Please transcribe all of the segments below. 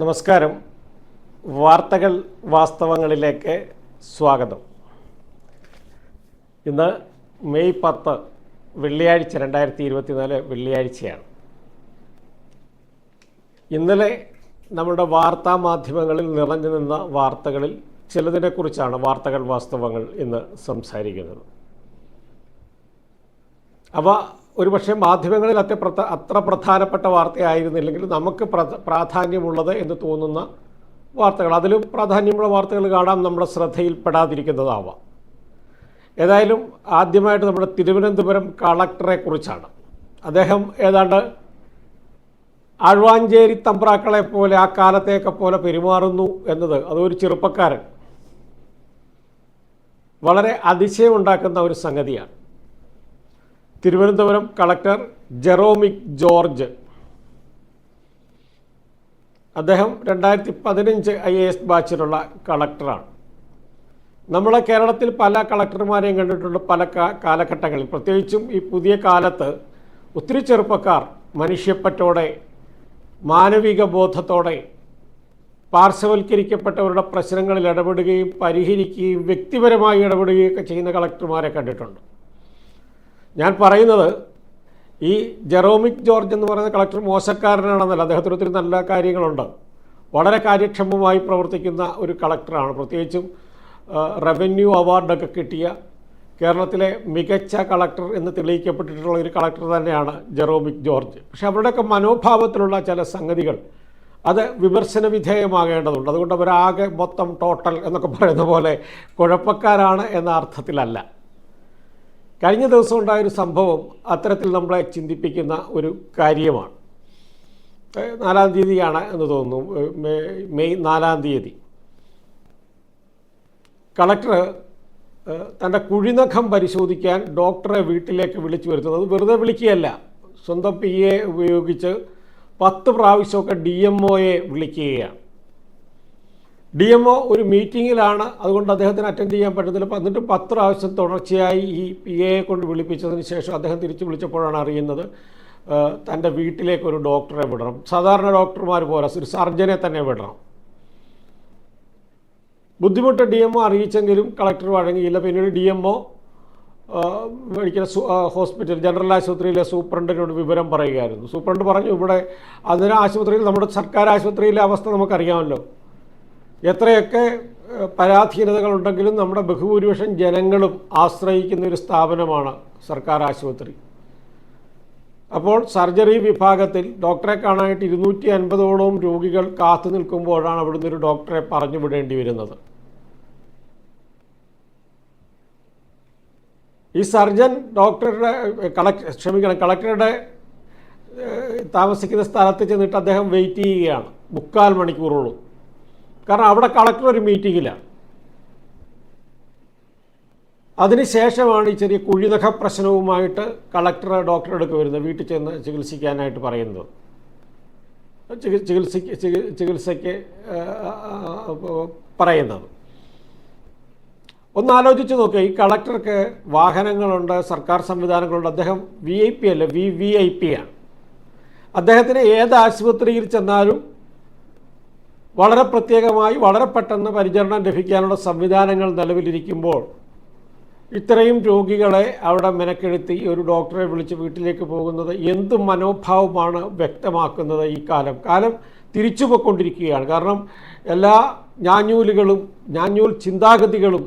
നമസ്കാരം. വാർത്തകൾ വാസ്തവങ്ങളിലേക്ക് സ്വാഗതം. ഇന്ന് മെയ് പത്ത് വെള്ളിയാഴ്ച രണ്ടായിരത്തി ഇരുപത്തിനാല് വെള്ളിയാഴ്ചയാണ്. ഇന്നലെ നമ്മുടെ വാർത്താ മാധ്യമങ്ങളിൽ നിറഞ്ഞു നിന്ന വാർത്തകളിൽ ചിലതിനെക്കുറിച്ചാണ് വാർത്തകൾ വാസ്തവങ്ങൾ ഇന്ന് സംസാരിക്കുന്നത്. അവ ഒരുപക്ഷെ മാധ്യമങ്ങളിൽ അത്ര അത്ര പ്രധാനപ്പെട്ട വാർത്തയായിരുന്നില്ലെങ്കിൽ നമുക്ക് പ്രധ- പ്രാധാന്യമുള്ളത് എന്ന് തോന്നുന്ന വാർത്തകൾ. അതിലും പ്രാധാന്യമുള്ള വാർത്തകൾ കാണാം നമ്മുടെ ശ്രദ്ധയിൽപ്പെടാതിരിക്കുന്നതാവാം. ഏതായാലും ആദ്യമായിട്ട് നമ്മുടെ തിരുവനന്തപുരം കളക്ടറെ കുറിച്ചാണ്. അദ്ദേഹം ഏതാണ്ട് ആഴ്വാഞ്ചേരി തമ്പ്രാക്കളെ പോലെ ആ കാലത്തെയൊക്കെ പോലെ പെരുമാറുന്നു എന്നത് അതൊരു ചെറുപ്പക്കാരൻ. വളരെ അതിശയമുണ്ടാക്കുന്ന ഒരു സംഗതിയാണ്. തിരുവനന്തപുരം കളക്ടർ ജെറോമിക് ജോർജ്. അദ്ദേഹം രണ്ടായിരത്തി പതിനഞ്ച് ഐ എ എസ് ബാച്ചിലുള്ള കളക്ടറാണ്. നമ്മളെ കേരളത്തിൽ പല കളക്ടർമാരെയും കണ്ടിട്ടുണ്ട് പല കാലഘട്ടങ്ങളിൽ. പ്രത്യേകിച്ചും ഈ പുതിയ കാലത്ത് ഒത്തിരി ചെറുപ്പക്കാർ മനുഷ്യപ്പറ്റോടെ മാനവിക ബോധത്തോടെ പാർശ്വവൽക്കരിക്കപ്പെട്ടവരുടെ പ്രശ്നങ്ങളിൽ ഇടപെടുകയും പരിഹരിക്കുകയും വ്യക്തിപരമായി ഇടപെടുകയും ഒക്കെ ചെയ്യുന്ന കളക്ടർമാരെ കണ്ടിട്ടുണ്ട്. ഞാൻ പറയുന്നത് ഈ ജെറോമിക് ജോർജ് എന്ന് പറയുന്ന കളക്ടർ മോശക്കാരനാണെന്നല്ല. അദ്ദേഹത്തിന് ഒത്തിരി നല്ല കാര്യങ്ങളുണ്ട്. വളരെ കാര്യക്ഷമമായി പ്രവർത്തിക്കുന്ന ഒരു കളക്ടറാണ്. പ്രത്യേകിച്ചും റവന്യൂ അവാർഡൊക്കെ കിട്ടിയ കേരളത്തിലെ മികച്ച കളക്ടർ എന്ന് തെളിയിക്കപ്പെട്ടിട്ടുള്ള ഒരു കളക്ടർ തന്നെയാണ് ജെറോമിക് ജോർജ്. പക്ഷെ അവരുടെയൊക്കെ മനോഭാവത്തിലുള്ള ചില സംഗതികൾ അത് വിമർശന വിധേയമാകേണ്ടതുണ്ട്. അതുകൊണ്ട് അവരാകെ മൊത്തം ടോട്ടൽ എന്നൊക്കെ പറയുന്ന പോലെ കുഴപ്പക്കാരാണ് എന്ന അർത്ഥത്തിലല്ല. കഴിഞ്ഞ ദിവസം ഉണ്ടായൊരു സംഭവം അത്തരത്തിൽ നമ്മളെ ചിന്തിപ്പിക്കുന്ന ഒരു കാര്യമാണ്. നാലാം തീയതിയാണ് എന്ന് തോന്നുന്നു. മെയ് നാലാം തീയതി. കളക്ടർ തന്റെ കുഴിനഖം പരിശോധിക്കാൻ ഡോക്ടറെ വീട്ടിലേക്ക് വിളിച്ചു വരുത്തുന്നത് വെറുതെ വിളിക്കുകയല്ല. സ്വന്തം പി എ ഉപയോഗിച്ച് പത്ത് പ്രാവശ്യമൊക്കെ ഡി എം ഒയെ വിളിക്കുകയാണ്. ഡി എം ഒ ഒരു മീറ്റിങ്ങിലാണ് അതുകൊണ്ട് അദ്ദേഹത്തിന് അറ്റൻഡ് ചെയ്യാൻ പറ്റത്തില്ല. എന്നിട്ട് പത്ത് പ്രാവശ്യം തുടർച്ചയായി ഈ പി എയെ കൊണ്ട് വിളിപ്പിച്ചതിന് ശേഷം അദ്ദേഹം തിരിച്ചു വിളിച്ചപ്പോഴാണ് അറിയുന്നത് തന്റെ വീട്ടിലേക്ക് ഒരു ഡോക്ടറെ വിടണം. സാധാരണ ഡോക്ടർമാർ പോലെ ഒരു സർജനെ തന്നെ വിടണം. ബുദ്ധിമുട്ട് ഡി എം ഒ അറിയിച്ചെങ്കിലും കളക്ടർ വഴങ്ങിയില്ല. പിന്നീട് D M O medical hospital general ആശുപത്രിയിലെ സൂപ്രണ്ടിനോട് വിവരം പറയുകയായിരുന്നു. സൂപ്രണ്ട് പറഞ്ഞു ഇവിടെ അതിന് ആശുപത്രിയിൽ നമ്മുടെ സർക്കാർ ആശുപത്രിയിലെ അവസ്ഥ നമുക്കറിയാമല്ലോ. എത്രയൊക്കെ പരാധീനതകളുണ്ടെങ്കിലും നമ്മുടെ ബഹുഭൂരിപക്ഷം ജനങ്ങളും ആശ്രയിക്കുന്ന ഒരു സ്ഥാപനമാണ് സർക്കാർ ആശുപത്രി. അപ്പോൾ സർജറി വിഭാഗത്തിൽ ഡോക്ടറെ കാണാനായിട്ട് ഇരുന്നൂറ്റി അൻപതോളം രോഗികൾ കാത്തു നിൽക്കുമ്പോഴാണ് അവിടുന്ന് ഒരു ഡോക്ടറെ പറഞ്ഞു വിടേണ്ടി വരുന്നത്. ഈ സർജൻ ഡോക്ടറുടെ കളക്ടർ ക്ഷമിക്കണം കളക്ടറുടെ താമസിക്കുന്ന സ്ഥലത്ത് ചെന്നിട്ട് അദ്ദേഹം വെയിറ്റ് ചെയ്യുകയാണ്. മുക്കാൽ മണിക്കൂറോളം. കാരണം അവിടെ കളക്ടർ ഒരു മീറ്റിങ്ങിലാണ് അതിനുശേഷമാണ് ഈ ചെറിയ കുഴിനഖ പ്രശ്നവുമായിട്ട് കളക്ടർ ഡോക്ടറെ അടുക്ക് വരുന്നത് വീട്ടിൽ ചെന്ന് ചികിത്സിക്കാനായിട്ട് പറയുന്നത്. ചികി- ചികിത്സയ്ക്ക് ചികി- ചികിത്സയ്ക്ക് പറയുന്നത്. ഒന്ന് ആലോചിച്ച് നോക്കുക ഈ കളക്ടർക്ക് വാഹനങ്ങളുണ്ട് സർക്കാർ സംവിധാനങ്ങളുണ്ട്. അദ്ദേഹം വി ഐ പി അല്ല വി വി ഐ പി ആണ്. അദ്ദേഹത്തിന് ഏത് ആശുപത്രിയിൽ ചെന്നാലും വളരെ പ്രത്യേകമായി വളരെ പെട്ടെന്ന് പരിചരണം ലഭിക്കാനുള്ള സംവിധാനങ്ങൾ നിലവിലിരിക്കുമ്പോൾ ഇത്രയും രോഗികളെ അവിടെ മെനക്കെടുത്തി ഒരു ഡോക്ടറെ വിളിച്ച് വീട്ടിലേക്ക് പോകുന്നത് എന്ത് മനോഭാവമാണ് വ്യക്തമാക്കുന്നത് ഈ കാലം? കാലം തിരിച്ചു പോയിക്കൊണ്ടിരിക്കുകയാണ്. കാരണം എല്ലാ ഞാഞ്ഞൂലുകളും ഞാഞ്ഞൂൽ ചിന്താഗതികളും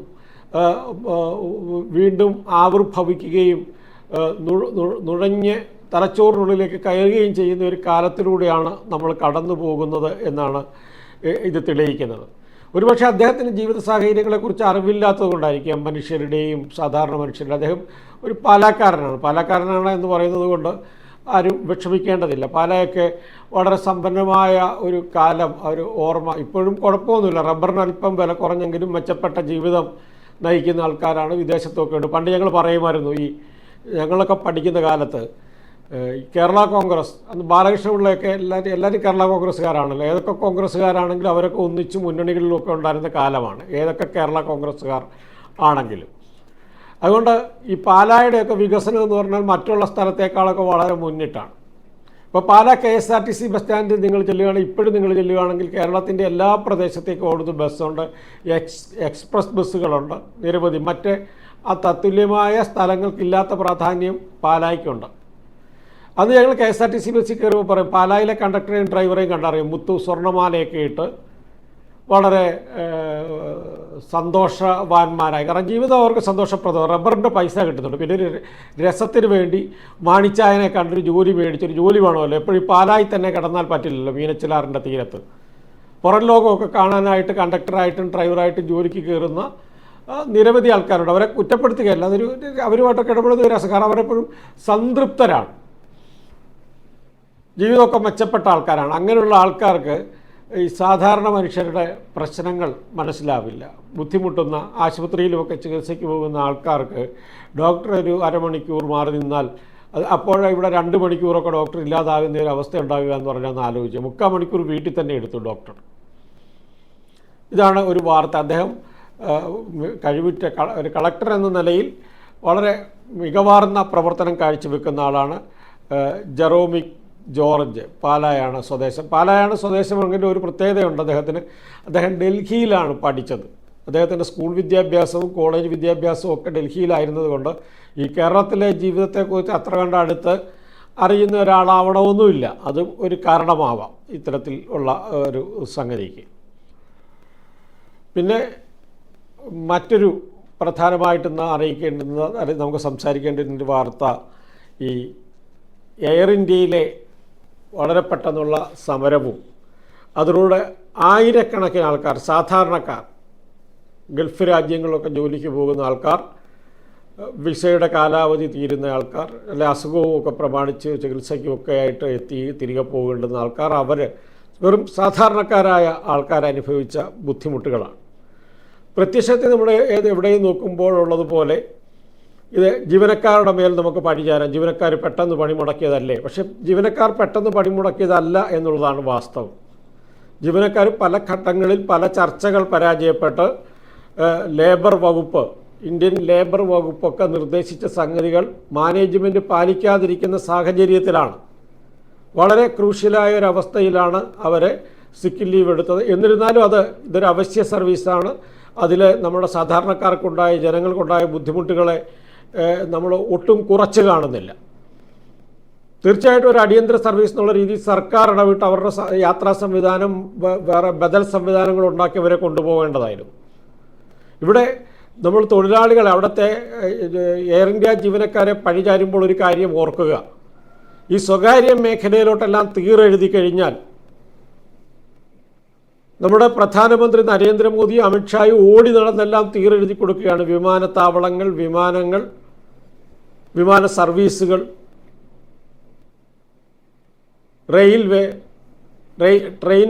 വീണ്ടും ആവിർഭവിക്കുകയും നുഴഞ്ഞ് തലച്ചോറിനുള്ളിലേക്ക് കയറുകയും ചെയ്യുന്ന ഒരു കാലത്തിലൂടെയാണ് നമ്മൾ കടന്നു പോകുന്നത് എന്നാണ് ഇത് തെളിയിക്കുന്നത്. ഒരുപക്ഷെ അദ്ദേഹത്തിന്റെ ജീവിത സാഹചര്യങ്ങളെക്കുറിച്ച് അറിവില്ലാത്തത് കൊണ്ടായിരിക്കാം മനുഷ്യരുടെയും സാധാരണ മനുഷ്യരുടെ അദ്ദേഹം ഒരു പാലാക്കാരനാണ്. പാലാക്കാരനാണ് എന്ന് പറയുന്നത് കൊണ്ട് ആരും വിഷമിക്കേണ്ടതില്ല. പാലയൊക്കെ വളരെ സമ്പന്നമായ ഒരു കാലം ഒരു ഓർമ്മ. ഇപ്പോഴും കുഴപ്പമൊന്നുമില്ല. റബ്ബറിന് അല്പം വില കുറഞ്ഞെങ്കിലും മെച്ചപ്പെട്ട ജീവിതം നയിക്കുന്ന ആൾക്കാരാണ് വിദേശത്തൊക്കെ ഉണ്ട്. പണ്ട് ഞങ്ങൾ പറയുമായിരുന്നു ഈ ഞങ്ങളൊക്കെ പഠിക്കുന്ന കാലത്ത് കേരള കോൺഗ്രസ് അന്ന് ബാലകൃഷ്ണപിള്ളയൊക്കെ എല്ലാവരും എല്ലാവരും കേരള കോൺഗ്രസ്സുകാരാണല്ലോ. ഏതൊക്കെ കോൺഗ്രസ്സുകാരാണെങ്കിലും അവരൊക്കെ ഒന്നിച്ച് മുന്നണികളിലൊക്കെ ഉണ്ടായിരുന്ന കാലമാണ്. ഏതൊക്കെ കേരള കോൺഗ്രസ്സുകാർ ആണെങ്കിലും. അതുകൊണ്ട് ഈ പാലായുടെയൊക്കെ വികസനം എന്ന് പറഞ്ഞാൽ മറ്റുള്ള സ്ഥലത്തേക്കാളൊക്കെ വളരെ മുന്നിട്ടാണ്. ഇപ്പോൾ Pala K S R T C bus സ്റ്റാൻഡിൽ നിങ്ങൾ ചെല്ലുകയാണെങ്കിൽ ഇപ്പോഴും നിങ്ങൾ ചെല്ലുകയാണെങ്കിൽ കേരളത്തിന്റെ എല്ലാ പ്രദേശത്തേക്കും ഓടുന്ന ബസ്സുണ്ട്. എക്സ് എക്സ്പ്രസ് ബസ്സുകളുണ്ട്. നിരവധി മറ്റ് ആ തത്തുല്യമായ സ്ഥലങ്ങൾക്കില്ലാത്ത പ്രാധാന്യം പാലായ്ക്കുണ്ട്. അന്ന് ഞങ്ങൾ K S R T C ബസ്സിൽ കയറുമ്പോൾ പറയും പാലായിലെ കണ്ടക്ടറെയും ഡ്രൈവറെയും കണ്ടറിയും മുത്തു സ്വർണമാലയൊക്കെ ഇട്ട് വളരെ സന്തോഷവാന്മാരായി. കാരണം ജീവിതം അവർക്ക് സന്തോഷപ്രദം റബ്ബറിന്റെ പൈസ കിട്ടുന്നുണ്ട്. പിന്നെ ഒരു രസത്തിന് വേണ്ടി മാണിച്ചായനെ കണ്ടൊരു ജോലി മേടിച്ചൊരു ജോലി വേണമല്ലോ. എപ്പോഴും പാലായി തന്നെ കിടന്നാൽ പറ്റില്ലല്ലോ മീനച്ചിലാറിന്റെ തീരത്ത്. പുറം ലോകമൊക്കെ കാണാനായിട്ട് കണ്ടക്ടറായിട്ടും ഡ്രൈവറായിട്ടും ജോലിക്ക് കയറുന്ന നിരവധി ആൾക്കാരുണ്ട്. അവരെ കുറ്റപ്പെടുത്തുകയല്ല. അതൊരു അവരുമായിട്ടൊക്കെ ഇടപെടുന്ന ഒരു രസം. കാരണം അവരെപ്പോഴും സംതൃപ്തരാണ്. ജീവിതമൊക്കെ മെച്ചപ്പെട്ട ആൾക്കാരാണ്. അങ്ങനെയുള്ള ആൾക്കാർക്ക് ഈ സാധാരണ മനുഷ്യരുടെ പ്രശ്നങ്ങൾ മനസ്സിലാവില്ല. ബുദ്ധിമുട്ടുന്ന ആശുപത്രിയിലുമൊക്കെ ചികിത്സയ്ക്ക് പോകുന്ന ആൾക്കാർക്ക് ഡോക്ടർ ഒരു അരമണിക്കൂർ മാറി നിന്നാൽ അത് അപ്പോഴേ ഇവിടെ രണ്ട് മണിക്കൂറൊക്കെ ഡോക്ടർ ഇല്ലാതാകുന്ന ഒരു അവസ്ഥ ഉണ്ടാകുക എന്ന് പറഞ്ഞാൽ ഒന്ന് ആലോചിച്ചു മുക്കാൽ മണിക്കൂർ വീട്ടിൽ തന്നെ എടുത്തു ഡോക്ടർ. ഇതാണ് ഒരു വാർത്ത. അദ്ദേഹം കഴിവുറ്റ ഒരു കളക്ടർ എന്ന നിലയിൽ വളരെ മികവാർന്ന പ്രവർത്തനം കാഴ്ചവെക്കുന്ന ആളാണ് ജെറോമിക് ജോർജ് പാലായാണ് സ്വദേശം. പാലായാണ് സ്വദേശമെങ്കിലും ഒരു പ്രത്യേകതയുണ്ട് അദ്ദേഹത്തിന്. അദ്ദേഹം ഡൽഹിയിലാണ് പഠിച്ചത്. അദ്ദേഹത്തിന്റെ സ്കൂൾ വിദ്യാഭ്യാസവും കോളേജ് വിദ്യാഭ്യാസവും ഒക്കെ ഡൽഹിയിലായിരുന്നത് കൊണ്ട് ഈ കേരളത്തിലെ ജീവിതത്തെക്കുറിച്ച് അത്ര കണ്ട അടുത്ത് അറിയുന്ന ഒരാളാവണമെന്നുമില്ല. അതും ഒരു കാരണമാവാം ഇത്തരത്തിൽ ഉള്ള ഒരു സംഗതിക്ക്. പിന്നെ മറ്റൊരു പ്രധാനമായിട്ടും അറിയിക്കേണ്ടുന്ന നമുക്ക് സംസാരിക്കേണ്ടുന്ന വാർത്ത ഈ എയർ ഇന്ത്യയിലെ വളരെ പെട്ടെന്നുള്ള സമരവും. അതിലൂടെ ആയിരക്കണക്കിന് ആൾക്കാർ സാധാരണക്കാർ ഗൾഫ് രാജ്യങ്ങളിലൊക്കെ ജോലിക്ക് പോകുന്ന ആൾക്കാർ വിസയുടെ കാലാവധി തീരുന്ന ആൾക്കാർ അല്ലെ അസുഖവും ഒക്കെ പ്രമാണിച്ച് ചികിത്സയ്ക്കുമൊക്കെ ആയിട്ട് എത്തി തിരികെ പോകേണ്ടുന്ന ആൾക്കാർ അവർ വെറും സാധാരണക്കാരായ ആൾക്കാർ അനുഭവിച്ച ബുദ്ധിമുട്ടുകളാണ്. പ്രത്യക്ഷത്തിൽ നമ്മൾ ഏത് എവിടെയും നോക്കുമ്പോഴുള്ളതുപോലെ ഇത് ജീവനക്കാരുടെ മേൽ നമുക്ക് പഴിചാരാം ജീവനക്കാർ പെട്ടെന്ന് പണി പണിമുടക്കിയതല്ലേ പക്ഷേ ജീവനക്കാർ പെട്ടെന്ന് പണി പണിമുടക്കിയതല്ല എന്നുള്ളതാണ് വാസ്തവം. ജീവനക്കാർ പല ഘട്ടങ്ങളിൽ പല ചർച്ചകൾ പരാജയപ്പെട്ട് ലേബർ വകുപ്പ് ഇന്ത്യൻ ലേബർ വകുപ്പൊക്കെ നിർദ്ദേശിച്ച സംഗതികൾ മാനേജ്മെന്റ് പാലിക്കാതിരിക്കുന്ന സാഹചര്യത്തിലാണ്. വളരെ ക്രൂഷ്യലായ ഒരു അവസ്ഥയിലാണ് അവരെ സിക്ക് ലീവ് എടുത്തത്. എന്നിരുന്നാലും അത് ഇതൊരു അവശ്യ സർവീസാണ്. അതിൽ നമ്മുടെ സാധാരണക്കാർക്കുണ്ടായ ജനങ്ങൾക്കുണ്ടായ ബുദ്ധിമുട്ടുകളെ നമ്മൾ ഒട്ടും കുറച്ച് കാണുന്നില്ല. തീർച്ചയായിട്ടും ഒരു അടിയന്തര സർവീസ് എന്നുള്ള രീതിയിൽ സർക്കാർ ഇടപെട്ട് അവരുടെ യാത്രാ സംവിധാനം വേറെ ബദൽ സംവിധാനങ്ങൾ ഉണ്ടാക്കി അവരെ കൊണ്ടുപോകേണ്ടതായിരുന്നു. ഇവിടെ നമ്മൾ തൊഴിലാളികൾ അവിടുത്തെ എയർ ഇന്ത്യ ജീവനക്കാരെ പഴിചാരുമ്പോൾ ഒരു കാര്യം ഓർക്കുക. ഈ സ്വകാര്യ മേഖലയിലോട്ടെല്ലാം തീറെഴുതി കഴിഞ്ഞാൽ നമ്മുടെ പ്രധാനമന്ത്രി നരേന്ദ്രമോദി അമിത്ഷായും ഓടി നടന്നെല്ലാം തീരെഴുതി കൊടുക്കുകയാണ്. വിമാനത്താവളങ്ങൾ വിമാനങ്ങൾ വിമാന സർവീസുകൾ റെയിൽവേ ട്രെയിൻ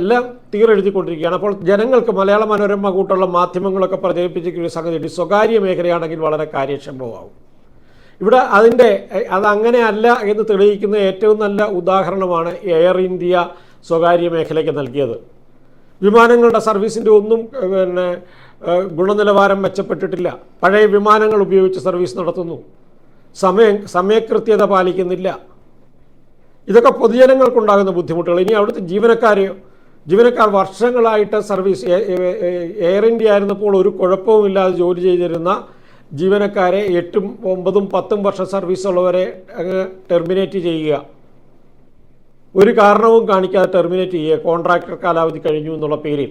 എല്ലാം തീരെഴുതിക്കൊണ്ടിരിക്കുകയാണ്. അപ്പോൾ ജനങ്ങൾക്ക് മലയാള മനോരമ കൂട്ടുള്ള മാധ്യമങ്ങളൊക്കെ പ്രചരിപ്പിച്ചിരിക്കുന്ന സംഗതി സ്വകാര്യ മേഖലയാണെങ്കിൽ വളരെ കാര്യക്ഷമമാവും. ഇവിടെ അതിന്റെ അതങ്ങനെ അല്ല എന്ന് തെളിയിക്കുന്ന ഏറ്റവും നല്ല ഉദാഹരണമാണ് എയർ ഇന്ത്യ സ്വകാര്യ മേഖലയ്ക്ക് നൽകിയത്. വിമാനങ്ങളുടെ സർവീസിന്റെ ഒന്നും പിന്നെ ഗുണനിലവാരം മെച്ചപ്പെട്ടിട്ടില്ല. പഴയ വിമാനങ്ങൾ ഉപയോഗിച്ച് സർവീസ് നടത്തുന്നു. സമയം സമയകൃത്യത പാലിക്കുന്നില്ല. ഇതൊക്കെ പൊതുജനങ്ങൾക്കുണ്ടാകുന്ന ബുദ്ധിമുട്ടുകൾ. ഇനി അവിടുത്തെ ജീവനക്കാരെയോ ജീവനക്കാർ വർഷങ്ങളായിട്ട് സർവീസ് എയർ ഇന്ത്യ ആയിരുന്നപ്പോൾ ഒരു കുഴപ്പവുമില്ലാതെ ജോലി ചെയ്തിരുന്ന ജീവനക്കാരെ എട്ടും ഒമ്പതും പത്തും വർഷം സർവീസ് ഉള്ളവരെ അങ്ങ് ടെർമിനേറ്റ് ചെയ്യുക. ഒരു കാരണവും കാണിക്കാതെ ടെർമിനേറ്റ് ചെയ്യുക. കോൺട്രാക്ടർ കാലാവധി കഴിഞ്ഞു എന്നുള്ള പേരിൽ.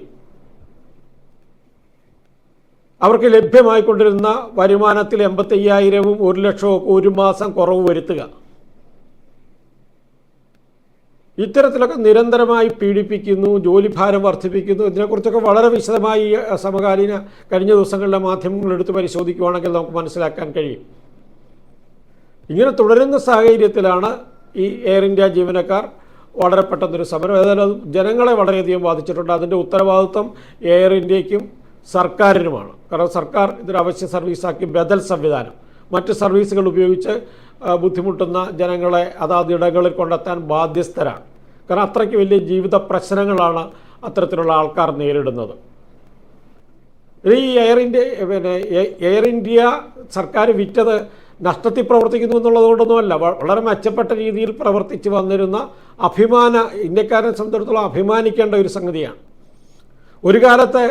അവർക്ക് ലഭ്യമായിക്കൊണ്ടിരുന്ന വരുമാനത്തിൽ എൺപത്തയ്യായിരവും ഒരു ലക്ഷവും ഒക്കെ ഒരു മാസം കുറവ് വരുത്തുക. ഇത്തരത്തിലൊക്കെ നിരന്തരമായി പീഡിപ്പിക്കുന്നു ജോലിഭാരം വർദ്ധിപ്പിക്കുന്നു. ഇതിനെക്കുറിച്ചൊക്കെ വളരെ വിശദമായി സമകാലീന കഴിഞ്ഞ ദിവസങ്ങളിലെ മാധ്യമങ്ങൾ എടുത്ത് പരിശോധിക്കുകയാണെങ്കിൽ നമുക്ക് മനസ്സിലാക്കാൻ കഴിയും. ഇങ്ങനെ തുടരുന്ന സാഹചര്യത്തിലാണ് ഈ എയർ ഇന്ത്യ ജീവനക്കാർ വളരെ പെട്ടെന്നൊരു സമരം. ഏതായാലും അത് ജനങ്ങളെ വളരെയധികം ബാധിച്ചിട്ടുണ്ട്. അതിന്റെ ഉത്തരവാദിത്വം എയർ ഇന്ത്യക്കും സർക്കാരിനുമാണ്. കാരണം സർക്കാർ ഇതൊരു അവശ്യ സർവീസാക്കി ബദൽ സംവിധാനം. മറ്റ് സർവീസുകൾ ഉപയോഗിച്ച് ബുദ്ധിമുട്ടുന്ന ജനങ്ങളെ അതാത് ഇടങ്ങളിൽ കൊണ്ടെത്താൻ ബാധ്യസ്ഥരാണ്. കാരണം അത്രയ്ക്ക് വലിയ ജീവിത പ്രശ്നങ്ങളാണ് അത്തരത്തിലുള്ള ആൾക്കാർ നേരിടുന്നത്. ഈ എയർ ഇന്ത്യ പിന്നെ എയർ ഇന്ത്യ സർക്കാർ വിറ്റത് നഷ്ടത്തിൽ പ്രവർത്തിക്കുന്നു എന്നുള്ളതുകൊണ്ടൊന്നുമല്ല. വളരെ മെച്ചപ്പെട്ട രീതിയിൽ പ്രവർത്തിച്ച് വന്നിരുന്ന അഭിമാന ഇന്ത്യക്കാരനെ സംബന്ധിച്ചിടത്തോളം അഭിമാനിക്കേണ്ട ഒരു സംഗതിയാണ്. ഒരു കാലത്ത്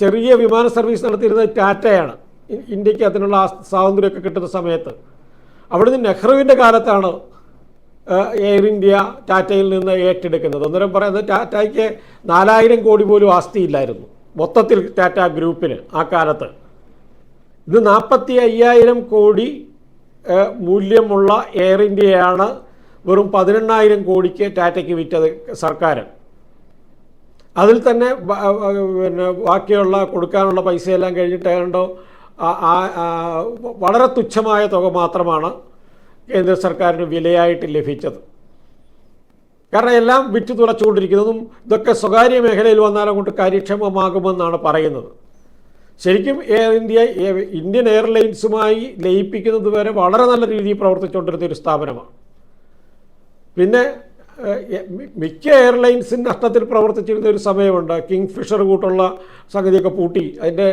ചെറിയ വിമാന സർവീസ് നടത്തിയിരുന്നത് ടാറ്റയാണ്. ഇന്ത്യയ്ക്ക് അതിനുള്ള സ്വാതന്ത്ര്യമൊക്കെ കിട്ടുന്ന സമയത്ത്. അവിടുന്ന് നെഹ്റുവിന്റെ കാലത്താണ് എയർ ഇന്ത്യ ടാറ്റയിൽ നിന്ന് ഏറ്റെടുക്കുന്നത്. അന്നേരം പറയുന്നത് ടാറ്റയ്ക്ക് നാലായിരം കോടി പോലും ആസ്തിയില്ലായിരുന്നു. മൊത്തത്തിൽ ടാറ്റ ഗ്രൂപ്പിന് ആ കാലത്ത്. ഇത് നാൽപ്പത്തി അയ്യായിരം കോടി മൂല്യമുള്ള എയർ ഇന്ത്യയാണ് വെറും പതിനെണ്ണായിരം കോടിക്ക് ടാറ്റയ്ക്ക് വിറ്റത് സർക്കാർ അതിൽ തന്നെ പിന്നെ ബാക്കിയുള്ള കൊടുക്കാനുള്ള പൈസയെല്ലാം കഴിഞ്ഞിട്ട് ഏതാണ്ടോ വളരെ തുച്ഛമായ തുക മാത്രമാണ് കേന്ദ്ര സർക്കാരിന് വിലയായിട്ട് ലഭിച്ചത്. കാരണം എല്ലാം വിറ്റു തുളച്ചുകൊണ്ടിരിക്കുന്നതും ഇതൊക്കെ സ്വകാര്യ മേഖലയിൽ വന്നാലും കൊണ്ട് കാര്യക്ഷമമാകുമെന്നാണ് പറയുന്നത്. ശരിക്കും എയർ ഇന്ത്യ ഇന്ത്യൻ എയർലൈൻസുമായി ലയിപ്പിക്കുന്നത് വരെ വളരെ നല്ല രീതിയിൽ പ്രവർത്തിച്ചുകൊണ്ടിരുന്ന ഒരു സ്ഥാപനമാണ്. പിന്നെ മിക്ക എയർലൈൻസും നഷ്ടത്തിൽ പ്രവർത്തിച്ചിരുന്ന ഒരു സമയമുണ്ട്. കിങ് ഫിഷർ കൂട്ടുള്ള സംഗതിയൊക്കെ പൂട്ടി. അതിന്റെ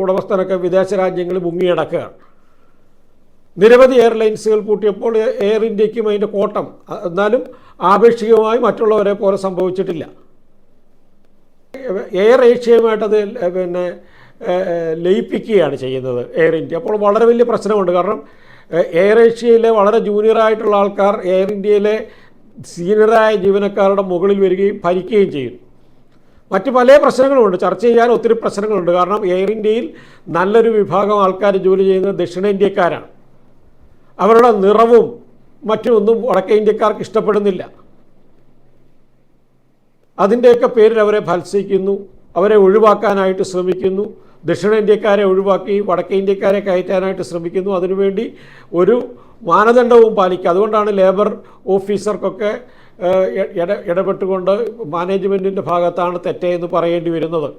ഉടമസ്ഥനൊക്കെ വിദേശ രാജ്യങ്ങളിൽ മുങ്ങിയടക്കുകയാണ് നിരവധി എയർലൈൻസുകൾ പൂട്ടിയപ്പോൾ എയർ ഇന്ത്യക്കും അതിന്റെ കോട്ടം. എന്നാലും ആപേക്ഷികമായി മറ്റുള്ളവരെ പോലെ സംഭവിച്ചിട്ടില്ല. എയർ ഏഷ്യയുമായിട്ടത് പിന്നെ ലയിപ്പിക്കുകയാണ് ചെയ്യുന്നത് എയർ ഇന്ത്യ. അപ്പോൾ വളരെ വലിയ പ്രശ്നമുണ്ട്. കാരണം എയർ ഏഷ്യയിലെ വളരെ ജൂനിയറായിട്ടുള്ള ആൾക്കാർ എയർ ഇന്ത്യയിലെ സീനിയറായ ജീവനക്കാരുടെ മുകളിൽ വരികയും ഭരിക്കുകയും ചെയ്യും. മറ്റ് പല പ്രശ്നങ്ങളുമുണ്ട്. ചർച്ച ചെയ്യാൻ ഒത്തിരി പ്രശ്നങ്ങളുണ്ട്. കാരണം എയർ ഇന്ത്യയിൽ നല്ലൊരു വിഭാഗം ആൾക്കാർ ജോലി ചെയ്യുന്നത് ദക്ഷിണേന്ത്യക്കാരാണ്. അവരുടെ നിറവും മറ്റുമൊന്നും വടക്കേ ഇന്ത്യക്കാർക്ക് ഇഷ്ടപ്പെടുന്നില്ല. അതിന്റെയൊക്കെ പേരിൽ അവരെ ഭത്സിക്കുന്നു അവരെ ഒഴിവാക്കാനായിട്ട് ശ്രമിക്കുന്നു. ദക്ഷിണേന്ത്യക്കാരെ ഒഴിവാക്കി വടക്കേ ഇന്ത്യക്കാരെ കയറ്റാനായിട്ട് ശ്രമിക്കുന്നു. അതിനുവേണ്ടി ഒരു മാനദണ്ഡവും പാലിക്കുക. അതുകൊണ്ടാണ് ലേബർ ഓഫീസർക്കൊക്കെ ഇട ഇടപെട്ടുകൊണ്ട് മാനേജ്മെന്റിന്റെ ഭാഗത്താണ് തെറ്റെന്ന് പറയേണ്ടി വരുന്നത്.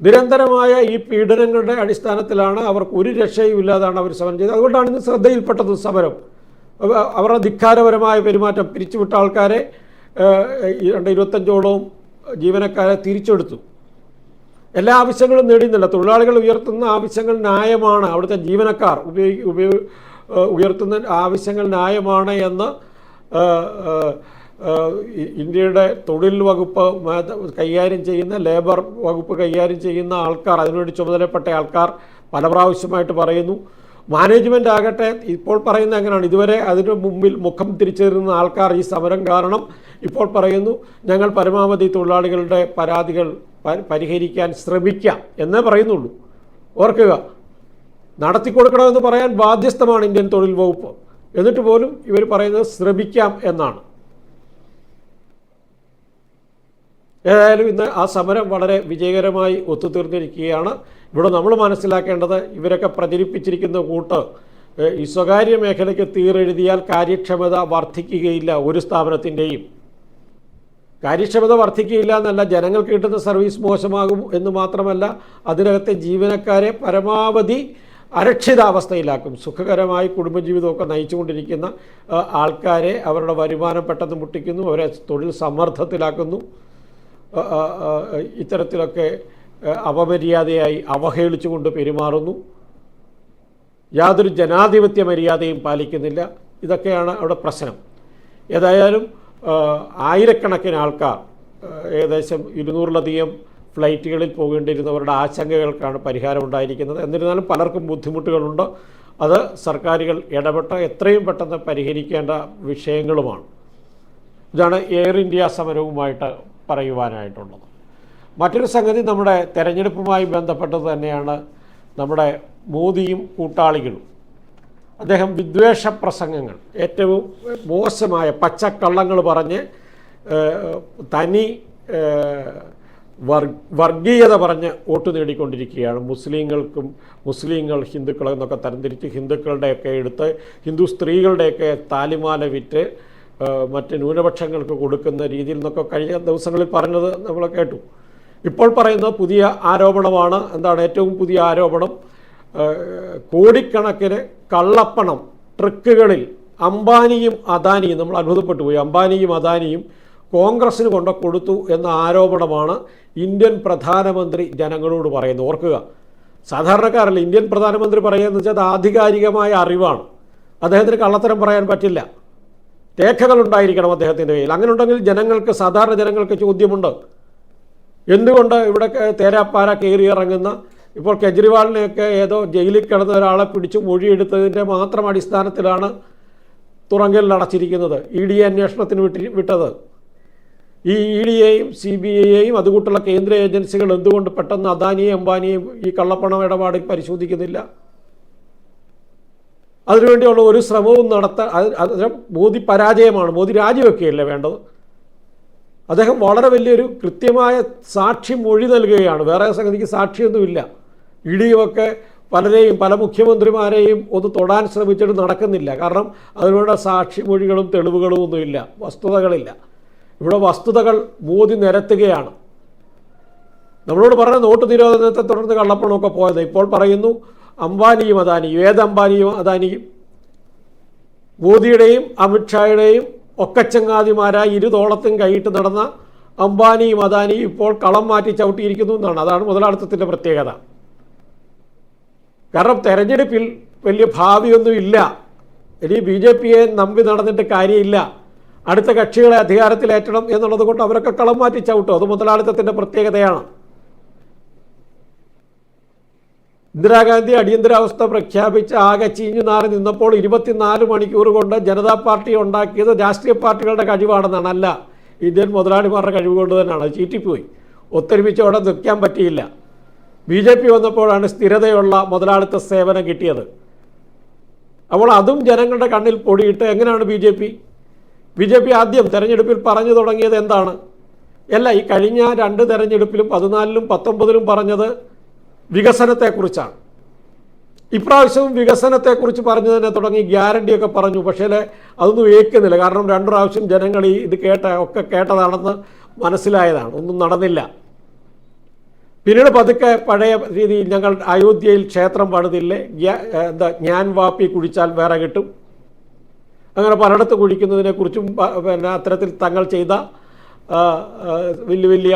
നിരന്തരമായ ഈ പീഡനങ്ങളുടെ അടിസ്ഥാനത്തിലാണ് അവർക്ക് ഒരു രക്ഷയും ഇല്ലാതാണ് അവർ സമരം ചെയ്തത്. അതുകൊണ്ടാണ് ഇന്ന് ശ്രദ്ധയിൽപ്പെട്ടത് സമരം. അവരുടെ ധിക്കാരപരമായ പെരുമാറ്റം പിരിച്ചുവിട്ട ആൾക്കാരെ രണ്ട് ഇരുപത്തഞ്ചോളവും ജീവനക്കാരെ തിരിച്ചെടുത്തു. എല്ലാ ആവശ്യങ്ങളും നേടിയുന്നില്ല. തൊഴിലാളികൾ ഉയർത്തുന്ന ആവശ്യങ്ങൾ ന്യായമാണ്. അവിടുത്തെ ജീവനക്കാർ ഉപയോഗി ഉപയോഗ ഉയർത്തുന്ന ആവശ്യങ്ങൾ ന്യായമാണ് എന്ന് ഇന്ത്യയുടെ തൊഴിൽ വകുപ്പ് കൈകാര്യം ചെയ്യുന്ന ലേബർ വകുപ്പ് കൈകാര്യം ചെയ്യുന്ന ആൾക്കാർ അതിനുവേണ്ടി ചുമതലപ്പെട്ട ആൾക്കാർ പല പ്രാവശ്യമായിട്ട് പറയുന്നു. മാനേജ്മെന്റ് ആകട്ടെ ഇപ്പോൾ പറയുന്നത് എങ്ങനെയാണ്? ഇതുവരെ അതിന് മുമ്പിൽ മുഖം തിരിച്ചിരുന്ന ആൾക്കാർ ഈ സമരം കാരണം ഇപ്പോൾ പറയുന്നു ഞങ്ങൾ പരമാവധി തൊഴിലാളികളുടെ പരാതികൾ പരിഹരിക്കാൻ ശ്രമിക്കാം എന്നേ പറയുന്നുള്ളൂ. ഓർക്കുക നടത്തിക്കൊടുക്കണമെന്ന് പറയാൻ ബാധ്യസ്ഥമാണ് ഇന്ത്യൻ തൊഴിൽ വകുപ്പ്. എന്നിട്ട് പോലും ഇവർ പറയുന്നത് ശ്രമിക്കാം എന്നാണ്. ഏതായാലും ഇന്ന് ആ സമരം വളരെ വിജയകരമായി ഒത്തുതീർന്നിരിക്കുകയാണ്. ഇവിടെ നമ്മൾ മനസ്സിലാക്കേണ്ടത് ഇവരൊക്കെ പ്രചരിപ്പിച്ചിരിക്കുന്ന കൂട്ട് ഈ സ്വകാര്യ മേഖലയ്ക്ക് തീരെഴുതിയാൽ കാര്യക്ഷമത വർദ്ധിക്കുകയില്ല ഒരു സ്ഥാപനത്തിന്റെയും. കാര്യക്ഷമത വർദ്ധിക്കുകയില്ല എന്നല്ല ജനങ്ങൾക്ക് കിട്ടുന്ന സർവീസ് മോശമാകും എന്ന് മാത്രമല്ല അതിനകത്തെ ജീവനക്കാരെ പരമാവധി അരക്ഷിതാവസ്ഥയിലാക്കും. സുഖകരമായി കുടുംബജീവിതമൊക്കെ നയിച്ചുകൊണ്ടിരിക്കുന്ന ആൾക്കാരെ അവരുടെ വരുമാനം പെട്ടെന്ന് മുട്ടിക്കുന്നു അവരെ തൊഴിൽ സമ്മർദ്ദത്തിലാക്കുന്നു. ഇത്തരത്തിലൊക്കെ അപമര്യാദയായി അവഹേളിച്ചുകൊണ്ട് പെരുമാറുന്നു. യാതൊരു ജനാധിപത്യ മര്യാദയും പാലിക്കുന്നില്ല. ഇതൊക്കെയാണ് അവിടെ പ്രശ്നം. ഏതായാലും ആയിരക്കണക്കിന് ആൾക്കാർ ഏകദേശം ഇരുന്നൂറിലധികം ഫ്ലൈറ്റുകളിൽ പോകേണ്ടിയിരുന്നവരുടെ ആശങ്കകൾക്കാണ് പരിഹാരം ഉണ്ടായിരിക്കുന്നത് എന്നിരുന്നാലും പലർക്കും ബുദ്ധിമുട്ടുകളുണ്ട്. അത് സർക്കാരുകൾ ഇടപെട്ട് എത്രയും പെട്ടെന്ന് പരിഹരിക്കേണ്ട വിഷയങ്ങളുമാണ്. ഇതാണ് എയർ ഇന്ത്യ സമരവുമായിട്ട് പറയുവാനായിട്ടുള്ളത്. മറ്റൊരു സംഗതി നമ്മുടെ തെരഞ്ഞെടുപ്പുമായി ബന്ധപ്പെട്ടത് തന്നെയാണ് നമ്മുടെ മോദിയും കൂട്ടാളികളും. അദ്ദേഹം വിദ്വേഷ പ്രസംഗങ്ങൾ ഏറ്റവും മോശമായ പച്ചക്കള്ളങ്ങൾ പറഞ്ഞ് തനി വർഗീയത പറഞ്ഞ് വോട്ട് നേടിക്കൊണ്ടിരിക്കുകയാണ്. മുസ്ലിങ്ങൾക്കും മുസ്ലിങ്ങൾ ഹിന്ദുക്കൾ എന്നൊക്കെ തരംതിരിച്ച് ഹിന്ദുക്കളുടെയൊക്കെ എടുത്ത് ഹിന്ദു സ്ത്രീകളുടെയൊക്കെ താലിമാല വിറ്റ് മറ്റ് ന്യൂനപക്ഷങ്ങൾക്ക് കൊടുക്കുന്ന രീതിയിൽ നിന്നൊക്കെ കഴിഞ്ഞ ദിവസങ്ങളിൽ പറഞ്ഞത് നമ്മൾ കേട്ടു. ഇപ്പോൾ പറയുന്ന പുതിയ ആരോപണമാണ്. എന്താണ് ഏറ്റവും പുതിയ ആരോപണം? കോടിക്കണക്കിന് കള്ളപ്പണം ട്രിക്കുകളിൽ അംബാനിയും അദാനിയും നമ്മൾ അത്ഭുതപ്പെട്ടു പോയി. അംബാനിയും അദാനിയും കോൺഗ്രസ്സിന് കൊണ്ട് കൊടുത്തു എന്ന ആരോപണമാണ് ഇന്ത്യൻ പ്രധാനമന്ത്രി ജനങ്ങളോട് പറയുന്നത്. ഓർക്കുക സാധാരണക്കാരല്ല ഇന്ത്യൻ പ്രധാനമന്ത്രി പറയുന്നത് വെച്ചാൽ അത് ആധികാരികമായ അറിവാണ്. അദ്ദേഹത്തിന് കള്ളത്തരം പറയാൻ പറ്റില്ല. രേഖകൾ ഉണ്ടായിരിക്കണം അദ്ദേഹത്തിന്റെ കയ്യിൽ. അങ്ങനെ ഉണ്ടെങ്കിൽ ജനങ്ങൾക്ക് സാധാരണ ജനങ്ങൾക്ക് ചോദ്യമുണ്ട്. എന്തുകൊണ്ട് ഇവിടെ തേരാപ്പാര കയറി ഇറങ്ങുന്ന ഇപ്പോൾ കെജ്രിവാളിനെയൊക്കെ ഏതോ ജയിലിൽ കിടന്ന ഒരാളെ പിടിച്ച് മൊഴിയെടുത്തതിന്റെ മാത്രം അടിസ്ഥാനത്തിലാണ് തുറങ്കലിൽ അടച്ചിരിക്കുന്നത് ഇ ഡി അന്വേഷണത്തിന് വിട്ടി വിട്ടത്. ഈ ഇ ഡിയെയും സി ബി ഐയെയും അതുകൂട്ടുള്ള കേന്ദ്ര ഏജൻസികൾ എന്തുകൊണ്ട് പെട്ടെന്ന് അദാനിയെയും അംബാനിയെയും ഈ കള്ളപ്പണം ഇടപാടിൽ പരിശോധിക്കുന്നില്ല? അതിനുവേണ്ടിയുള്ള ഒരു ശ്രമവും അത് മോദി പരാജയമാണ്. മോദി രാജിവെക്കുകയല്ലേ വേണ്ടത്? അദ്ദേഹം വളരെ വലിയൊരു കൃത്യമായ സാക്ഷി മൊഴി നൽകുകയാണ്. വേറെ സംഗതിക്ക് സാക്ഷിയൊന്നുമില്ല. ഇ ഡിയുമൊക്കെ പലരെയും പല മുഖ്യമന്ത്രിമാരെയും ഒന്ന് തൊടാൻ ശ്രമിച്ചിട്ട് നടക്കുന്നില്ല. കാരണം അതിനുള്ള സാക്ഷിമൊഴികളും തെളിവുകളും ഒന്നുമില്ല. വസ്തുതകളില്ല. ഇവിടെ വസ്തുതകൾ മോദി നിരത്തുകയാണ്. നമ്മളോട് പറഞ്ഞ നോട്ട് നിരോധനത്തെ തുടർന്ന് കള്ളപ്പണമൊക്കെ പോയത്. ഇപ്പോൾ പറയുന്നു അംബാനിയും അദാനിയും ഏത് അംബാനിയും അദാനിയും മോദിയുടെയും അമിത്ഷായുടെയും ഒക്കെ ചങ്ങാതിമാരായി ഇരുതോളത്തും കൈയിട്ട് നടന്ന അംബാനിയും അദാനിയും ഇപ്പോൾ കളം മാറ്റി ചവിട്ടിയിരിക്കുന്നു എന്നാണ്. അതാണ് മുതലാളിത്തത്തിന്റെ പ്രത്യേകത. കാരണം തെരഞ്ഞെടുപ്പിൽ വലിയ ഭാവിയൊന്നും ഇല്ല. ഇനി ബി ജെ പിയെ നമ്പി നടന്നിട്ട് കാര്യമില്ല. അടുത്ത കക്ഷികളെ അധികാരത്തിലേറ്റണം എന്നുള്ളത് കൊണ്ട് അവരൊക്കെ കളം മാറ്റി ചവിട്ടും. അത് മുതലാളിത്തത്തിന്റെ പ്രത്യേകതയാണ്. ഇന്ദിരാഗാന്ധി അടിയന്തരാവസ്ഥ പ്രഖ്യാപിച്ച് ആകെ ചീഞ്ഞു നാറി നിന്നപ്പോൾ ഇരുപത്തിനാല് മണിക്കൂർ കൊണ്ട് ജനതാ പാർട്ടി ഉണ്ടാക്കിയത് രാഷ്ട്രീയ പാർട്ടികളുടെ കഴിവാണെന്നാണ്. അല്ല ഇന്ത്യൻ മുതലാളിമാരുടെ കഴിവ് കൊണ്ട് തന്നെയാണ് ചീറ്റിപ്പോയി. ഒത്തൊരുമിച്ച് അവിടെ നിൽക്കാൻ പറ്റിയില്ല. ബി ജെ പി വന്നപ്പോഴാണ് സ്ഥിരതയുള്ള മുതലാളിത്ത സേവനം കിട്ടിയത്. അപ്പോൾ അതും ജനങ്ങളുടെ കണ്ണിൽ പൊടിയിട്ട് എങ്ങനെയാണ് B J P? B J P ആദ്യം തെരഞ്ഞെടുപ്പിൽ പറഞ്ഞു തുടങ്ങിയത് എന്താണ്? അല്ല ഈ കഴിഞ്ഞ രണ്ട് തെരഞ്ഞെടുപ്പിലും പതിനാലിലും പത്തൊമ്പതിലും പറഞ്ഞത് വികസനത്തെക്കുറിച്ചാണ്. ഇപ്രാവശ്യവും വികസനത്തെക്കുറിച്ച് പറഞ്ഞു തന്നെ തുടങ്ങി ഗ്യാരണ്ടിയൊക്കെ പറഞ്ഞു പക്ഷേ അതൊന്നും ഏൽക്കുന്നില്ല. കാരണം രണ്ടു പ്രാവശ്യം ജനങ്ങൾ ഈ ഇത് കേട്ട ഒക്കെ കേട്ടതാണെന്ന് മനസ്സിലായതാണ്. ഒന്നും നടന്നില്ല. പിന്നീട് പതുക്കെ പഴയ രീതിയിൽ ഞങ്ങൾ അയോധ്യയിൽ ക്ഷേത്രം പണിതില്ലേ എന്താ ഞാൻ വാപ്പി കുഴിച്ചാൽ വേറെ കിട്ടും. അങ്ങനെ പലയിടത്ത് കുഴിക്കുന്നതിനെക്കുറിച്ചും കുറിച്ചും പിന്നെ അത്തരത്തിൽ തങ്ങൾ ചെയ്ത വലിയ വലിയ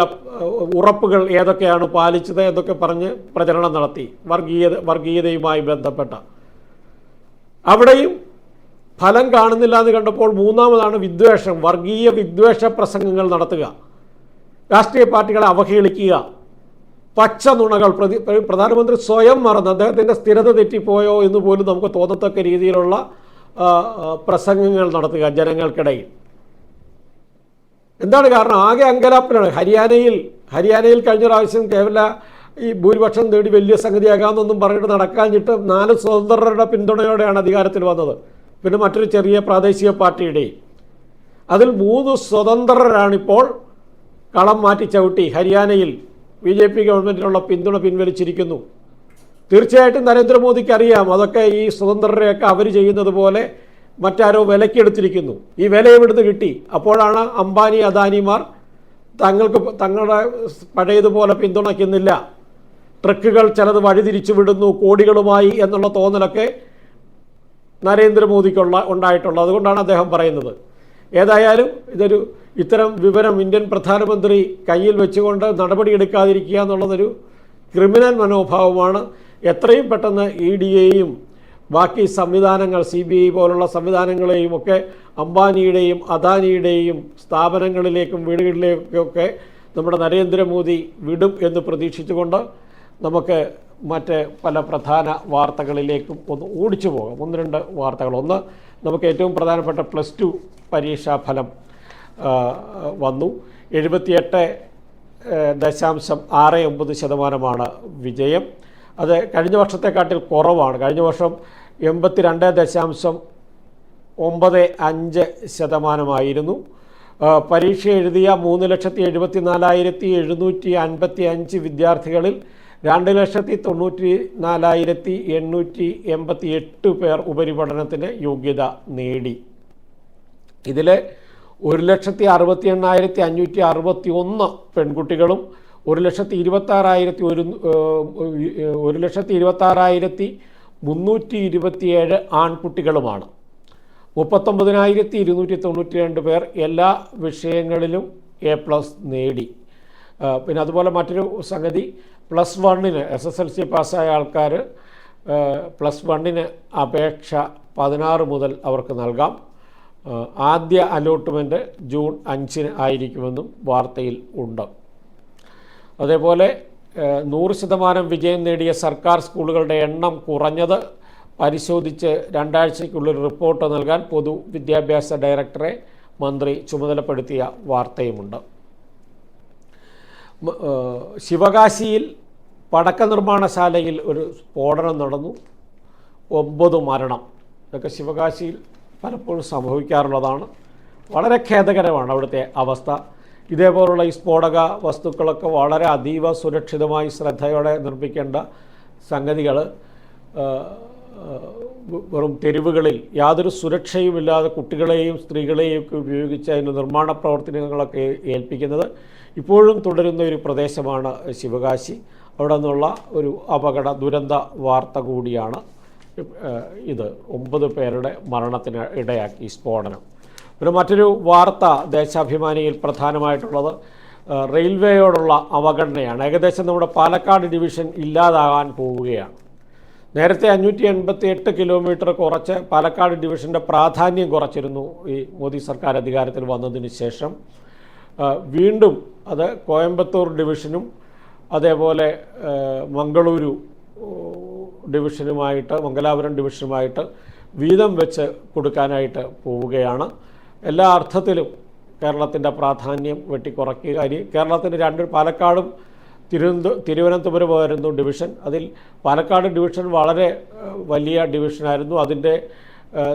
ഉറപ്പുകൾ ഏതൊക്കെയാണ് പാലിച്ചത് എന്നൊക്കെ പറഞ്ഞ് പ്രചരണം നടത്തി വർഗീയത വർഗീയതയുമായി ബന്ധപ്പെട്ട. അവിടെയും ഫലം കാണുന്നില്ല എന്ന് കണ്ടപ്പോൾ മൂന്നാമതാണ് വിദ്വേഷം വർഗീയ വിദ്വേഷ പ്രസംഗങ്ങൾ നടത്തുക. രാഷ്ട്രീയ പാർട്ടികളെ അവഹേളിക്കുക. പച്ച നുണകൾ. പ്രതി പ്രധാനമന്ത്രി സ്വയം മറന്ന് അദ്ദേഹത്തിന്റെ സ്ഥിരത തെറ്റിപ്പോയോ എന്ന് പോലും നമുക്ക് തോന്നത്തക്ക രീതിയിലുള്ള പ്രസംഗങ്ങൾ നടത്തുക ജനങ്ങൾക്കിടയിൽ. എന്താണ് കാരണം? ആകെ അങ്കലാപ്പിലാണ്. ഹരിയാനയിൽ ഹരിയാനയിൽ കഴിഞ്ഞ പ്രാവശ്യം കേവല ഈ ഭൂരിപക്ഷം തേടി വലിയ സംഗതിയാകാമെന്നൊന്നും പറഞ്ഞിട്ട് നടക്കാഞ്ഞിട്ട് നാല് സ്വതന്ത്രരുടെ പിന്തുണയോടെയാണ് അധികാരത്തിൽ വന്നത്. പിന്നെ മറ്റൊരു ചെറിയ പ്രാദേശിക പാർട്ടിയുടെയും അതിൽ മൂന്ന് സ്വതന്ത്രരാണിപ്പോൾ കളം മാറ്റി ചവിട്ടി ഹരിയാനയിൽ. ബി ജെ പി ഗവൺമെന്റിനുള്ള പിന്തുണ പിൻവലിച്ചിരിക്കുന്നു. തീർച്ചയായിട്ടും നരേന്ദ്രമോദിക്ക് അറിയാം അതൊക്കെ ഈ സ്വതന്ത്രരെയൊക്കെ അവർ ചെയ്യുന്നത് പോലെ മറ്റാരോ വിലക്കെടുത്തിരിക്കുന്നു ഈ വില എവിടുന്ന് കിട്ടി. അപ്പോഴാണ് അംബാനി അദാനിമാർ തങ്ങൾക്ക് തങ്ങളുടെ പഴയതുപോലെ പിന്തുണയ്ക്കുന്നില്ല. ട്രക്കുകൾ ചിലത് വഴിതിരിച്ചു വിടുന്നു കോടികളുമായി എന്നുള്ള തോന്നലൊക്കെ നരേന്ദ്രമോദിക്കുള്ള ഉണ്ടായിട്ടുള്ളത്. അതുകൊണ്ടാണ് അദ്ദേഹം പറയുന്നത്. ഏതായാലും ഇതൊരു ഇത്തരം വിവരം ഇന്ത്യൻ പ്രധാനമന്ത്രി കയ്യിൽ വെച്ചുകൊണ്ട് നടപടിയെടുക്കാതിരിക്കുക എന്നുള്ളതൊരു ക്രിമിനൽ മനോഭാവമാണ്. എത്രയും പെട്ടെന്ന് ഇ ഡി എയും ബാക്കി സംവിധാനങ്ങൾ സി ബി ഐ പോലുള്ള സംവിധാനങ്ങളെയും ഒക്കെ അംബാനിയുടെയും അദാനിയുടെയും സ്ഥാപനങ്ങളിലേക്കും വീടുകളിലേക്കൊക്കെ നമ്മുടെ നരേന്ദ്രമോദി വിടും എന്ന് പ്രതീക്ഷിച്ചുകൊണ്ട് നമുക്ക് മറ്റ് പല പ്രധാന വാർത്തകളിലേക്കും ഒന്ന് ഓടിച്ചു പോകാം. ഒന്ന് രണ്ട് വാർത്തകൾ. ഒന്ന് നമുക്ക് ഏറ്റവും പ്രധാനപ്പെട്ട പ്ലസ് ടു പരീക്ഷാഫലം വന്നു. എഴുപത്തിയെട്ട് ദശാംശം ആറ് ഒമ്പത് ശതമാനമാണ് വിജയം. അത് കഴിഞ്ഞ വർഷത്തെക്കാട്ടിൽ കുറവാണ്. കഴിഞ്ഞ വർഷം എൺപത്തിരണ്ട് ദശാംശം ഒമ്പത് അഞ്ച് ശതമാനമായിരുന്നു. പരീക്ഷ എഴുതിയ മൂന്ന് ലക്ഷത്തി എഴുപത്തി നാലായിരത്തി എഴുന്നൂറ്റി അൻപത്തി അഞ്ച് വിദ്യാർത്ഥികളിൽ രണ്ട് ലക്ഷത്തി തൊണ്ണൂറ്റി നാലായിരത്തി എണ്ണൂറ്റി എൺപത്തി എട്ട് പേർ ഉപരിപഠനത്തിന് യോഗ്യത നേടി. ഇതിൽ ഒരു ലക്ഷത്തി അറുപത്തി എണ്ണായിരത്തി അഞ്ഞൂറ്റി അറുപത്തി ഒന്ന് പെൺകുട്ടികളും ഒരു ലക്ഷത്തി ഇരുപത്താറായിരത്തി ഒരു ഒരു ലക്ഷത്തി ഇരുപത്താറായിരത്തി മുന്നൂറ്റി ഇരുപത്തിയേഴ് ആൺകുട്ടികളുമാണ്. മുപ്പത്തൊമ്പതിനായിരത്തി ഇരുന്നൂറ്റി തൊണ്ണൂറ്റി രണ്ട് പേർ എല്ലാ വിഷയങ്ങളിലും എ പ്ലസ് നേടി. പിന്നെ അതുപോലെ മറ്റൊരു സംഗതി പ്ലസ് വണ്ണിന് എസ് എസ് എൽ സി പാസ്സായ ആൾക്കാർ പ്ലസ് വണ്ണിന് അപേക്ഷ പതിനാറ് മുതൽ അവർക്ക് നൽകാം. ആദ്യ അലോട്ട്മെന്റ് ജൂൺ അഞ്ചിന് ആയിരിക്കുമെന്നും വാർത്തയിൽ ഉണ്ട്. അതേപോലെ നൂറ് ശതമാനം വിജയം നേടിയ സർക്കാർ സ്കൂളുകളുടെ എണ്ണം കുറഞ്ഞത് പരിശോധിച്ച് രണ്ടാഴ്ചയ്ക്കുള്ളിൽ റിപ്പോർട്ട് നൽകാൻ പൊതുവിദ്യാഭ്യാസ ഡയറക്ടറെ മന്ത്രി ചുമതലപ്പെടുത്തിയ വാർത്തയുമുണ്ട്. ശിവകാശിയിൽ പടക്ക നിർമ്മാണശാലയിൽ ഒരു സ്ഫോടനം നടന്നു. ഒമ്പത് മരണം. ഇതൊക്കെ ശിവകാശിയിൽ പലപ്പോഴും സംഭവിക്കാറുള്ളതാണ്. വളരെ ഖേദകരമാണ് അവിടുത്തെ അവസ്ഥ. ഇതേപോലുള്ള ഈ സ്ഫോടക വസ്തുക്കളൊക്കെ വളരെ അതീവ സുരക്ഷിതമായി ശ്രദ്ധയോടെ നിർമ്മിക്കേണ്ട സംഗതികൾ വെറും തെരുവുകളിൽ യാതൊരു സുരക്ഷയുമില്ലാതെ കുട്ടികളെയും സ്ത്രീകളെയും ഒക്കെ ഉപയോഗിച്ച് അതിന്റെ നിർമ്മാണ പ്രവർത്തനങ്ങളൊക്കെ ഏൽപ്പിക്കുന്നത് ഇപ്പോഴും തുടരുന്ന ഒരു പ്രദേശമാണ് ശിവകാശി. അവിടെ നിന്നുള്ള ഒരു അപകട ദുരന്ത വാർത്ത കൂടിയാണ്. ഇത് ഒമ്പത് പേരുടെ മരണത്തിന് ഇടയാക്കി സ്ഫോടനം. പിന്നെ മറ്റൊരു വാർത്ത ദേശാഭിമാനിയിൽ പ്രധാനമായിട്ടുള്ളത് റെയിൽവേയോടുള്ള അവഗണനയാണ്. ഏകദേശം നമ്മുടെ പാലക്കാട് ഡിവിഷൻ ഇല്ലാതാകാൻ പോവുകയാണ്. നേരത്തെ അഞ്ഞൂറ്റി എൺപത്തി എട്ട് കിലോമീറ്റർ കുറച്ച് പാലക്കാട് ഡിവിഷന്റെ പ്രാധാന്യം കുറച്ചിരുന്നു ഈ മോദി സർക്കാർ അധികാരത്തിൽ വന്നതിന് ശേഷം. വീണ്ടും അത് കോയമ്പത്തൂർ ഡിവിഷനും അതേപോലെ മംഗളൂരു ഡിവിഷനുമായിട്ട് മംഗലാപുരം ഡിവിഷനുമായിട്ട് വീതം വെച്ച് കൊടുക്കാനായിട്ട് പോവുകയാണ്. എല്ലാ അർത്ഥത്തിലും കേരളത്തിന്റെ പ്രാധാന്യം വെട്ടിക്കുറയ്ക്കുക ഇനി കേരളത്തിന് രണ്ട് പാലക്കാടും തിരുവനന്ത തിരുവനന്തപുരമായിരുന്നു ഡിവിഷൻ. അതിൽ പാലക്കാട് ഡിവിഷൻ വളരെ വലിയ ഡിവിഷനായിരുന്നു. അതിന്റെ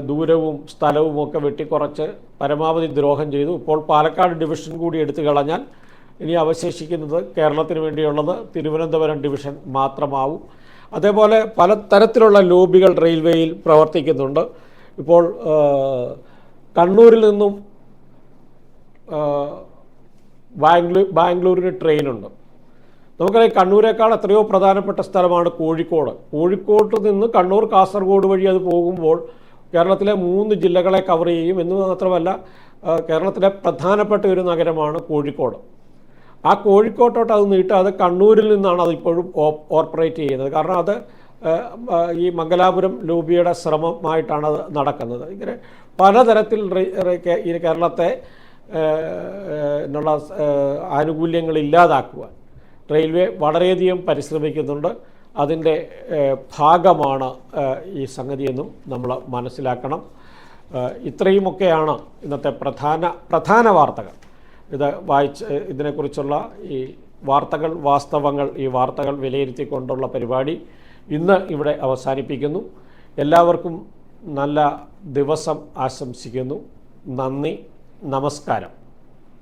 ദൂരവും സ്ഥലവും ഒക്കെ വെട്ടിക്കുറച്ച് പരമാവധി ദ്രോഹം ചെയ്തു. ഇപ്പോൾ പാലക്കാട് ഡിവിഷൻ കൂടി എടുത്തു കളഞ്ഞാൽ ഇനി അവശേഷിക്കുന്നത് കേരളത്തിന് വേണ്ടിയുള്ളത് തിരുവനന്തപുരം ഡിവിഷൻ മാത്രമാവും. അതേപോലെ പല തരത്തിലുള്ള ലോബികൾ റെയിൽവേയിൽ പ്രവർത്തിക്കുന്നുണ്ട്. ഇപ്പോൾ കണ്ണൂരിൽ നിന്നും ബാംഗ്ലൂർ ബാംഗ്ലൂരിന് ട്രെയിനുണ്ട്. നമുക്കറിയാം കണ്ണൂരേക്കാൾ എത്രയോ പ്രധാനപ്പെട്ട സ്ഥലമാണ് കോഴിക്കോട്. കോഴിക്കോട്ട് നിന്ന് കണ്ണൂർ കാസർഗോഡ് വഴി അത് പോകുമ്പോൾ കേരളത്തിലെ മൂന്ന് ജില്ലകളെ കവർ ചെയ്യും. എന്ന് മാത്രമല്ല കേരളത്തിലെ പ്രധാനപ്പെട്ട ഒരു നഗരമാണ് കോഴിക്കോട്. ആ കോഴിക്കോട്ടോട്ട് അത് നീട്ടാതെ കണ്ണൂരിൽ നിന്നാണ് അതിപ്പോഴും ഓ- ഓപ്പറേറ്റ് ചെയ്യുന്നത്. കാരണം അത് ഈ മംഗലാപുരം ലൂബിയുടെ ശ്രമമായിട്ടാണ് അത് നടക്കുന്നത്. ഇങ്ങനെ പലതരത്തിൽ ഈ കേരളത്തെ എന്നുള്ള ആനുകൂല്യങ്ങൾ ഇല്ലാതാക്കുവാൻ റെയിൽവേ വളരെയധികം പരിശ്രമിക്കുന്നുണ്ട്. അതിന്റെ ഭാഗമാണ് ഈ സംഗതിയെന്നും നമ്മൾ മനസ്സിലാക്കണം. ഇത്രയുമൊക്കെയാണ് ഇന്നത്തെ പ്രധാന പ്രധാന വാർത്തകൾ. ഇത് വായിച്ച് ഇതിനെക്കുറിച്ചുള്ള ഈ വാർത്തകൾ വാസ്തവങ്ങൾ ഈ വാർത്തകൾ വിലയിരുത്തിക്കൊണ്ടുള്ള പരിപാടി ഇന്ന് ഇവിടെ അവസാനിപ്പിക്കുന്നു. എല്ലാവർക്കും നല്ല ദിവസം ആശംസിക്കുന്നു. നന്ദി. നമസ്കാരം.